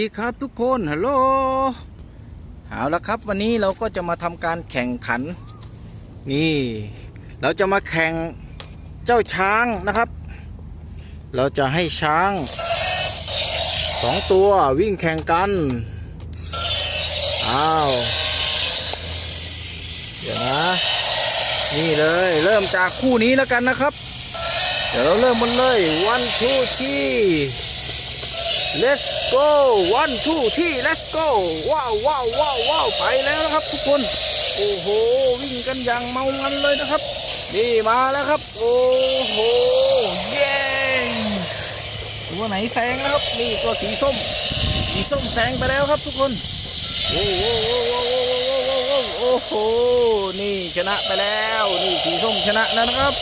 สวัสดีครับทุกคนฮัลโหลเอาละครับ วันนี้เราก็จะมาทำการแข่งขัน นี่ เราจะมาแข่งเจ้าช้างนะครับ เราจะให้ช้างสองตัววิ่งแข่งกันอ้าวเดี๋ยวนะนี่เลยเริ่มจากคู่นี้แล้วกันนะครับ เดี๋ยวเราเริ่มมันเลย one two three let's go one two three let's go ว้าวว้าวว้าวว้าวไปแล้วนะครับทุกคน โอ้โห วิ่งกันอย่างเมามันเลยนะครับ นี่มาแล้วครับ โอ้โห เย้ตัวไหนแซงแล้วครับ นี่ก็สีส้ม สีส้มแซงไปแล้วครับทุกคน โอ้โหโอ้โห นี่ชนะไปแล้ว นี่สีส้มชนะแล้วนะครับ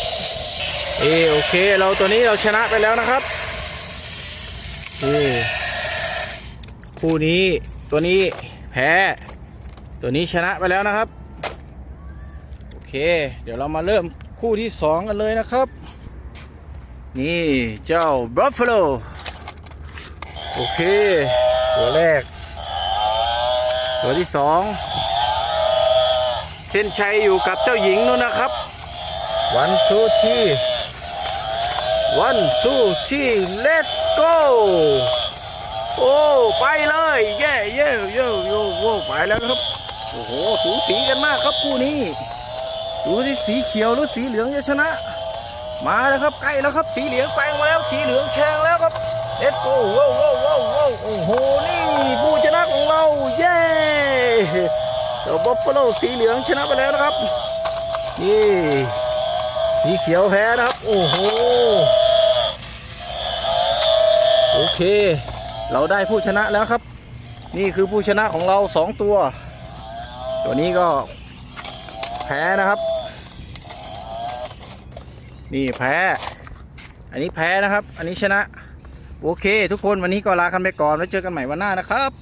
เออโอเค เราตัวนี้เราชนะไปแล้วนะครับ คู่นี้ตัวนี้แพ้ ตัวนี้ชนะไปแล้วนะครับ โอเค เดี๋ยวเรามาเริ่มคู่ที่สองกันเลยนะครับ นี่เจ้าบัฟฟาโลโอเค ตัวแรก ตัวที่สองเส้นชัยอยู่กับเจ้าหญิงนู่นนะครับ one two three one two three let's go โอ้ ไปเลย เย่เย่เย่โย่โย่ไปแล้วครับ โอ้โห สูสีกันมากครับคู่นี้ ดูที่สีเขียวหรือสีเหลืองจะชนะ มาแล้วครับ ใกล้แล้วครับ สีเหลืองแซงมาแล้ว สีเหลืองแข่งแล้วครับ let's go ว้าวว้าวว้าวว้าวโอ้โห นี่ผู้ชนะของเรา เย้เจ้าบัฟฟาโลสีเหลืองชนะไปแล้วนะครับ นี่ สีเขียวแพ้นะครับ โอ้โห เค เราได้ผู้ชนะแล้วครับ นี่คือผู้ชนะของเราสองตัว ตัวนี้ก็แพ้นะครับ นี่แพ้ อันนี้แพ้นะครับ อันนี้ชนะ โอเค ทุกคนวันนี้ก็ลากันไปก่อน แล้วเจอกันใหม่วันหน้านะครับ